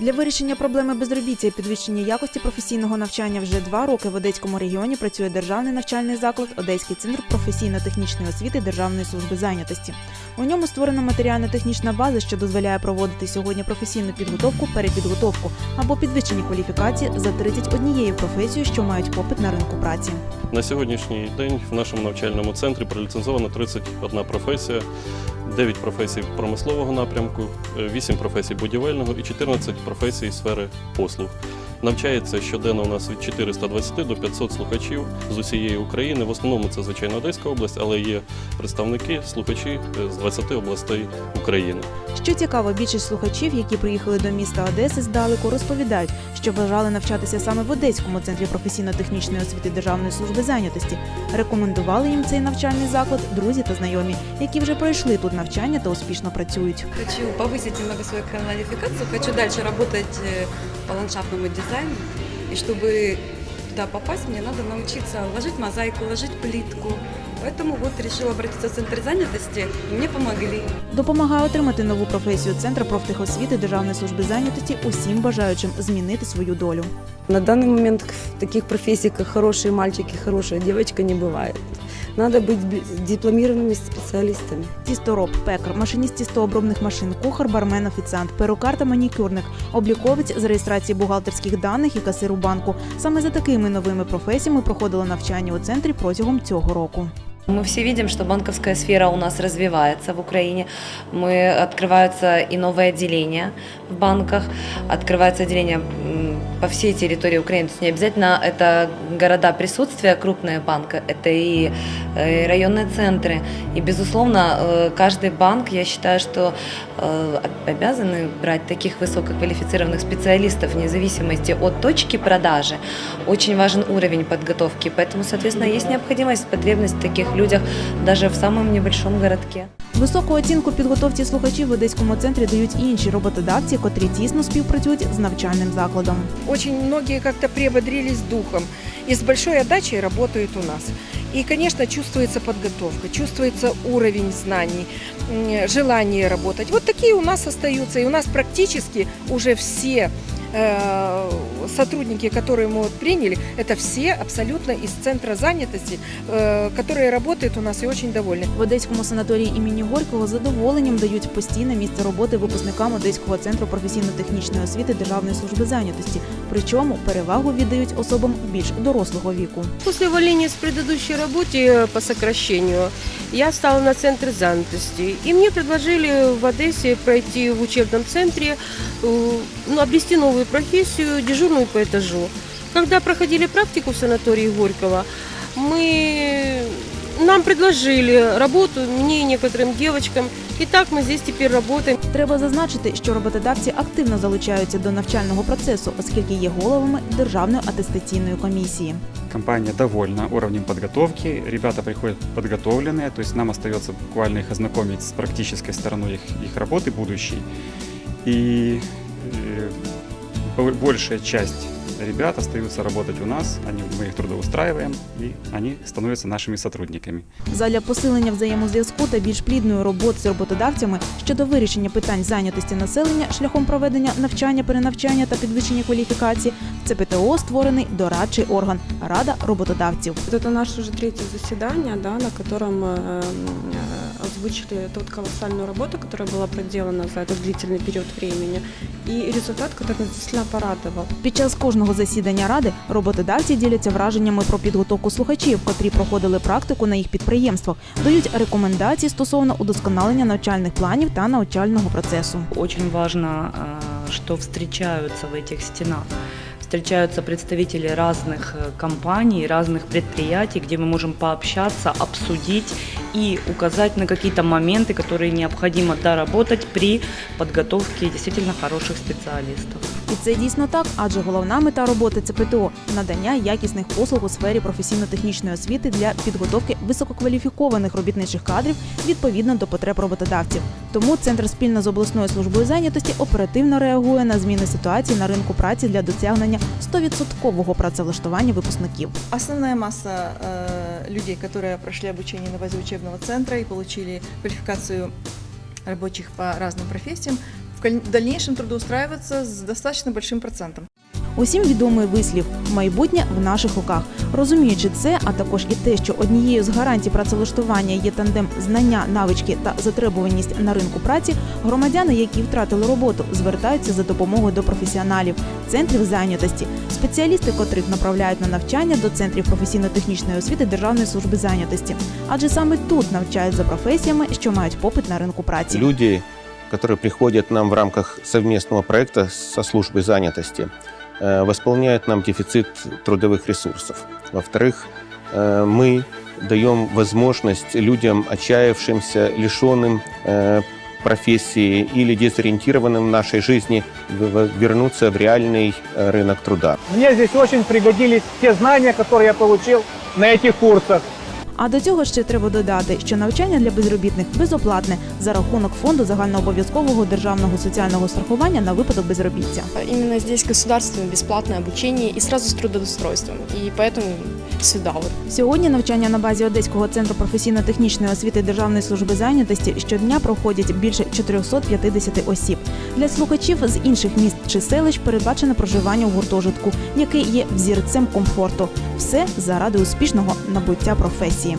Для вирішення проблеми безробіття і підвищення якості професійного навчання вже два роки в Одеському регіоні працює державний навчальний заклад Одеський центр професійно-технічної освіти Державної служби зайнятості. У ньому створена матеріально-технічна база, що дозволяє проводити сьогодні професійну підготовку, перепідготовку або підвищення кваліфікації за 31 професією, що мають попит на ринку праці. На сьогоднішній день в нашому навчальному центрі проліцензовано 31 професія, 9 професій промислового напрямку, 8 професій будівельного і 14 професій сфери послуг. Навчається щоденно у нас від 420 до 500 слухачів з усієї України. В основному це звичайно Одеська область, але є представники, слухачі е, з 20 областей України. Що цікаво, більшість слухачів, які приїхали до міста Одеси здалеку, розповідають, що бажали навчатися саме в Одеському центрі професійно-технічної освіти Державної служби зайнятості. Рекомендували їм цей навчальний заклад друзі та знайомі, які вже пройшли тут навчання та успішно працюють. Хочу немного свою квалификацию, хочу дальше работать э, по ландшафтному дизайну. И чтобы туда попасть, мне надо научиться ложить мозаику, ложить плитку. Поэтому вот решила обратиться в центр занятости, и мне помогли. Допомагає отримати нову професію Центр профтехосвіти Державної служби зайнятості усім бажаючим змінити свою долю. На данный момент в таких профессий, как хорошие мальчики, хорошая девочка, не бывает. Надо быть б- дипломированными специалистами. Тістороб, пекар, машиніст тістообробних машин, кухар, бармен, офіціант, перукар та манікюрник, обліковець з реєстрації бухгалтерських даних і касир у банку. Саме за такими новими професіями проходило навчання у центрі протягом цього року. Мы все видим, что банковская сфера у нас развивается в Украине. Мы, открываются и новые отделения в банках, открываются отделения по всей территории Украины. То есть не обязательно это города присутствия, крупные банки, это и э, районные центры. И, безусловно, э, каждый банк, я считаю, что э, обязаны брать таких высококвалифицированных специалистов вне зависимости от точки продажи. Очень важен уровень подготовки, поэтому, соответственно, есть необходимость, потребность таких людях даже в самом небольшом городке. Високу оцінку підготовці слухачів в Одеському центрі дають і інші роботодавці, котрі тісно співпрацюють з навчальним закладом. Очень многие как-то приободрились духом и с большой отдачей работают у нас. И, конечно, чувствуется подготовка, чувствуется уровень знаний, желание работать. Вот такие у нас остаются. И у нас практически уже все э, сотрудники, которые мы вот приняли, это все абсолютно из центра занятости, э, которые работают у нас и очень довольны. В Одеському санаторії імені Горького з задоволенням дають постійне місце роботи випускникам Одеського центру професійно-технічної освіти Державної служби зайнятості. Причому перевагу віддають особам більш дорослого віку. После увольнения с предыдущей работы по сокращению я стала на центр занятости. И мне предложили в Одессе пройти в учебном центре, э, ну, обрести новую профессию, дежурную по этажу. Когда проходили практику в санатории Горького, мы, нам предложили работу, мне и некоторым девочкам. И так мы здесь теперь работаем. Треба зазначити, що роботодавці активно залучаються до навчального процесу, оскільки є головами Державної атестаційної комісії. Компания довольна уровнем подготовки. Ребята приходят подготовленные, то есть нам остается буквально их ознакомить с практической стороной их, их работы будущей. И э, бо- большая часть ребят остаются работать у нас, они, мы их трудоустраиваем, и они становятся нашими сотрудниками. Задля посилення взаємозв'язку та більш плідної роботи з роботодавцями щодо вирішення питань зайнятості населення шляхом проведення навчання, перенавчання та підвищення кваліфікації в ЦПТО створений дорадчий орган Рада роботодавців. Вот Это наше уже третье заседание, да, на котором э, э, озвучили ту вот колоссальную работу, которая была проделана за этот длительный период времени, и результат, который нас действительно порадовал. Під час кожного засідання ради роботодавці діляться враженнями про підготовку слухачів, котрі проходили практику на їх підприємствах, дають рекомендації стосовно удосконалення навчальних планів та навчального процесу. Очень важно, э, что встречаются в этих стенах. Встречаются представители разных э, компаний, разных предприятий, где мы можем пообщаться, обсудить и указать на какие-то моменты, которые необходимо доработать при подготовке действительно хороших специалистов. І це дійсно так, адже головна мета роботи ЦПТО надання якісних послуг у сфері професійно-технічної освіти для підготовки висококваліфікованих робітничих кадрів відповідно до потреб роботодавців. Тому центр спільно з обласною службою зайнятості оперативно реагує на зміни ситуації на ринку праці для досягнення 100% працевлаштування випускників. Основная масса э, людей, которые прошли обучение на базе учебного центра и получили квалификацию рабочих по разным профессиям, в дальнейшем трудоустраиваться с достаточно большим процентом. Усім відомий вислів майбутнє в наших руках. Розуміючи це, а також і те, що однією з гарантій працевлаштування є тандем знання, навички та затребуваність на ринку праці, громадяни, які втратили роботу, звертаються за допомогою до професіоналів, центрів зайнятості, спеціалісти, котрих направляють на навчання до центрів професійно-технічної освіти Державної служби зайнятості. Адже саме тут навчають за професіями, що мають попит на ринку праці. Люди, которые приходят к нам в рамках совместного проекта со службой занятости, э, восполняют нам дефицит трудовых ресурсов. Во-вторых, э, мы даем возможность людям, отчаявшимся, лишенным э, профессии или дезориентированным в нашей жизни, в- в- вернуться в реальный э, рынок труда. Мне здесь очень пригодились те знания, которые я получил на этих курсах. А до цього ще треба додати, що навчання для безробітних безоплатне за рахунок фонду загальнообов'язкового державного соціального страхування на випадок безробіття. Іменно здесь государственное бесплатное обучение и сразу с трудоустройством. И поэтому вот. Сьогодні навчання на базі Одеського центру професійно-технічної освіти Державної служби зайнятості щодня проходять більше 450 осіб. Для слухачів з інших міст чи селищ передбачено проживання у гуртожитку, який є взірцем комфорту. Все заради успішного набуття професії.